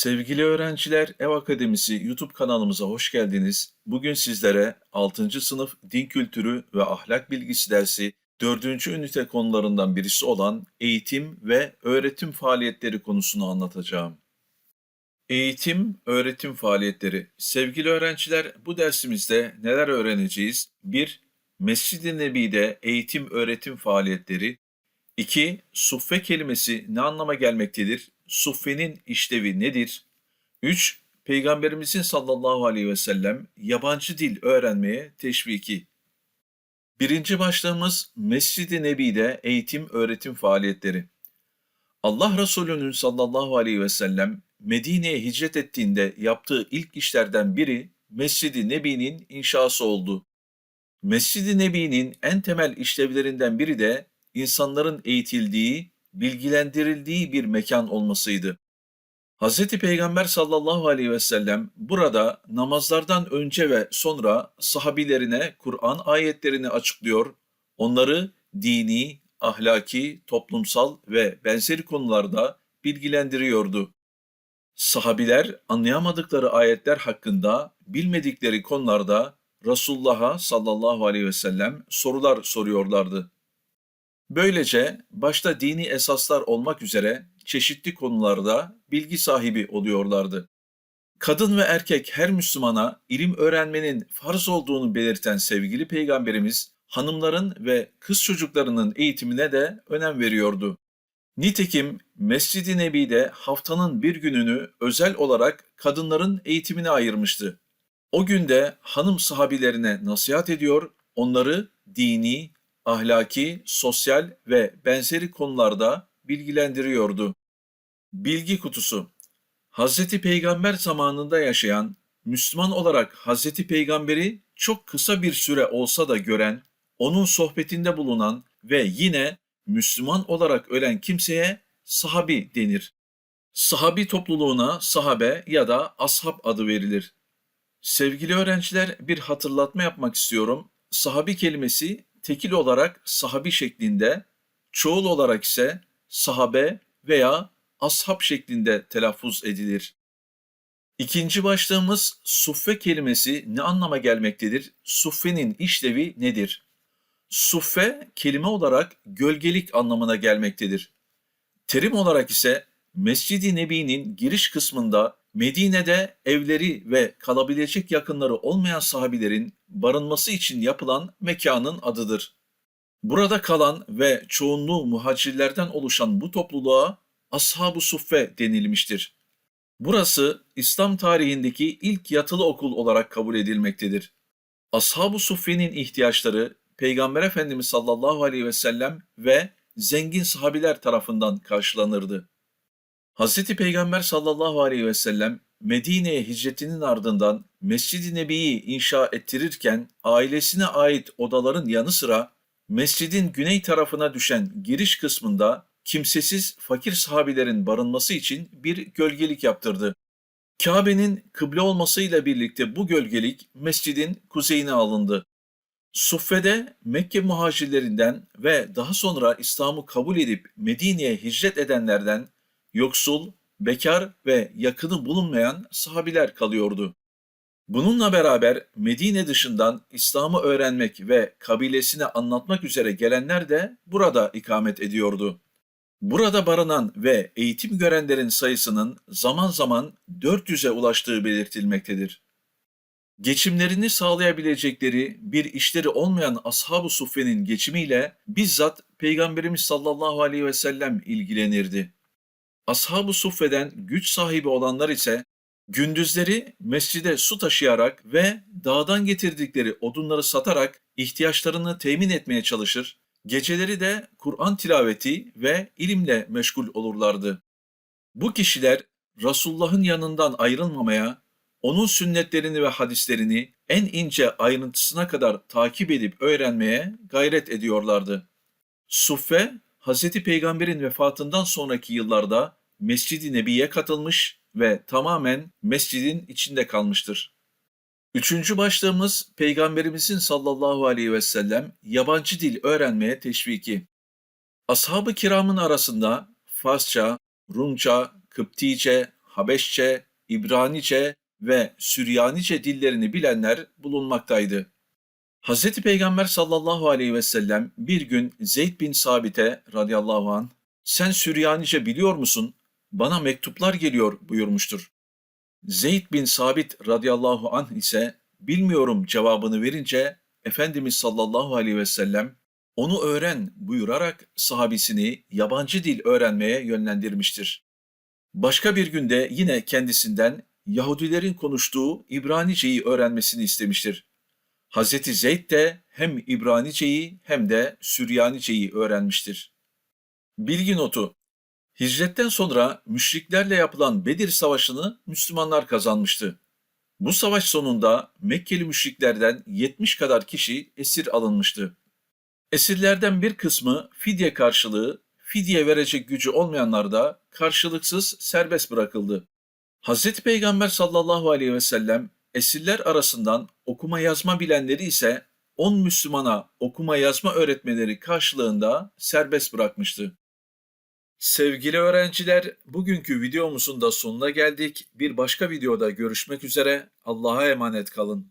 Sevgili öğrenciler, Ev Akademisi YouTube kanalımıza hoş geldiniz. Bugün sizlere 6. sınıf din kültürü ve ahlak bilgisi dersi 4. ünite konularından birisi olan eğitim ve öğretim faaliyetleri konusunu anlatacağım. Eğitim, öğretim faaliyetleri. Sevgili öğrenciler, bu dersimizde neler öğreneceğiz? 1. Mescid-i Nebi'de eğitim, öğretim faaliyetleri. 2. Suffe kelimesi ne anlama gelmektedir? Suffenin işlevi nedir? 3. Peygamberimizin sallallahu aleyhi ve sellem yabancı dil öğrenmeye teşviki. Birinci başlığımız Mescid-i Nebi'de eğitim öğretim faaliyetleri. Allah Resulü'nün sallallahu aleyhi ve sellem Medine'ye hicret ettiğinde yaptığı ilk işlerden biri Mescid-i Nebi'nin inşası oldu. Mescid-i Nebi'nin en temel işlevlerinden biri de insanların eğitildiği, bilgilendirildiği bir mekan olmasıydı. Hz. Peygamber sallallahu aleyhi ve sellem burada namazlardan önce ve sonra sahabilerine Kur'an ayetlerini açıklıyor, onları dini, ahlaki, toplumsal ve benzeri konularda bilgilendiriyordu. Sahabiler anlayamadıkları ayetler hakkında bilmedikleri konularda Resulullah'a sallallahu aleyhi ve sellem sorular soruyorlardı. Böylece başta dini esaslar olmak üzere çeşitli konularda bilgi sahibi oluyorlardı. Kadın ve erkek her Müslümana ilim öğrenmenin farz olduğunu belirten sevgili peygamberimiz hanımların ve kız çocuklarının eğitimine de önem veriyordu. Nitekim Mescid-i Nebi'de haftanın bir gününü özel olarak kadınların eğitimine ayırmıştı. O günde hanım sahabilerine nasihat ediyor, onları dini, ahlaki, sosyal ve benzeri konularda bilgilendiriyordu. Bilgi kutusu Hz. Peygamber zamanında yaşayan, Müslüman olarak Hz. Peygamberi çok kısa bir süre olsa da gören, onun sohbetinde bulunan ve yine Müslüman olarak ölen kimseye sahabi denir. Sahabi topluluğuna sahabe ya da ashab adı verilir. Sevgili öğrenciler bir hatırlatma yapmak istiyorum. Sahabi kelimesi tekil olarak sahabi şeklinde, çoğul olarak ise sahabe veya ashab şeklinde telaffuz edilir. İkinci başlığımız suffe kelimesi ne anlama gelmektedir? Suffenin işlevi nedir? Suffe kelime olarak gölgelik anlamına gelmektedir. Terim olarak ise Mescid-i Nebi'nin giriş kısmında Medine'de evleri ve kalabilecek yakınları olmayan sahabilerin barınması için yapılan mekanın adıdır. Burada kalan ve çoğunluğu muhacirlerden oluşan bu topluluğa Ashab-ı Suffe denilmiştir. Burası İslam tarihindeki ilk yatılı okul olarak kabul edilmektedir. Ashab-ı Suffe'nin ihtiyaçları Peygamber Efendimiz sallallahu aleyhi ve sellem ve zengin sahabiler tarafından karşılanırdı. Hz. Peygamber sallallahu aleyhi ve sellem Medine'ye hicretinin ardından Mescid-i Nebi'yi inşa ettirirken ailesine ait odaların yanı sıra mescidin güney tarafına düşen giriş kısmında kimsesiz fakir sahabilerin barınması için bir gölgelik yaptırdı. Kabe'nin kıble olmasıyla birlikte bu gölgelik mescidin kuzeyine alındı. Suffe'de Mekke muhacirlerinden ve daha sonra İslam'ı kabul edip Medine'ye hicret edenlerden yoksul, bekar ve yakını bulunmayan sahabiler kalıyordu. Bununla beraber Medine dışından İslam'ı öğrenmek ve kabilesine anlatmak üzere gelenler de burada ikamet ediyordu. Burada barınan ve eğitim görenlerin sayısının zaman zaman 400'e ulaştığı belirtilmektedir. Geçimlerini sağlayabilecekleri bir işleri olmayan Ashab-ı Suffe'nin geçimiyle bizzat Peygamberimiz sallallahu aleyhi ve sellem ilgilenirdi. Ashab-ı Suffe'den güç sahibi olanlar ise gündüzleri mescide su taşıyarak ve dağdan getirdikleri odunları satarak ihtiyaçlarını temin etmeye çalışır, geceleri de Kur'an tilaveti ve ilimle meşgul olurlardı. Bu kişiler Resulullah'ın yanından ayrılmamaya, onun sünnetlerini ve hadislerini en ince ayrıntısına kadar takip edip öğrenmeye gayret ediyorlardı. Suffe, Hz. Peygamber'in vefatından sonraki yıllarda Mescid-i Nebi'ye katılmış ve tamamen mescidin içinde kalmıştır. Üçüncü başlığımız Peygamberimizin sallallahu aleyhi ve sellem yabancı dil öğrenmeye teşviki. Ashab-ı kiramın arasında Farsça, Rumça, Kıptice, Habeşçe, İbranice ve Süryanice dillerini bilenler bulunmaktaydı. Hz. Peygamber sallallahu aleyhi ve sellem bir gün Zeyd bin Sabit'e radıyallahu an sen Süryanice biliyor musun? Bana mektuplar geliyor buyurmuştur. Zeyd bin Sabit radıyallahu anh ise bilmiyorum cevabını verince Efendimiz sallallahu aleyhi ve sellem onu öğren buyurarak sahabisini yabancı dil öğrenmeye yönlendirmiştir. Başka bir günde yine kendisinden Yahudilerin konuştuğu İbranice'yi öğrenmesini istemiştir. Hazreti Zeyd de hem İbranice'yi hem de Süryanice'yi öğrenmiştir. Bilgi notu Hicretten sonra müşriklerle yapılan Bedir Savaşı'nı Müslümanlar kazanmıştı. Bu savaş sonunda Mekkeli müşriklerden 70 kadar kişi esir alınmıştı. Esirlerden bir kısmı fidye karşılığı, fidye verecek gücü olmayanlar da karşılıksız serbest bırakıldı. Hazreti Peygamber sallallahu aleyhi ve sellem esirler arasından okuma yazma bilenleri ise 10 Müslümana okuma yazma öğretmeleri karşılığında serbest bırakmıştı. Sevgili öğrenciler, bugünkü videomuzun da sonuna geldik. Bir başka videoda görüşmek üzere. Allah'a emanet kalın.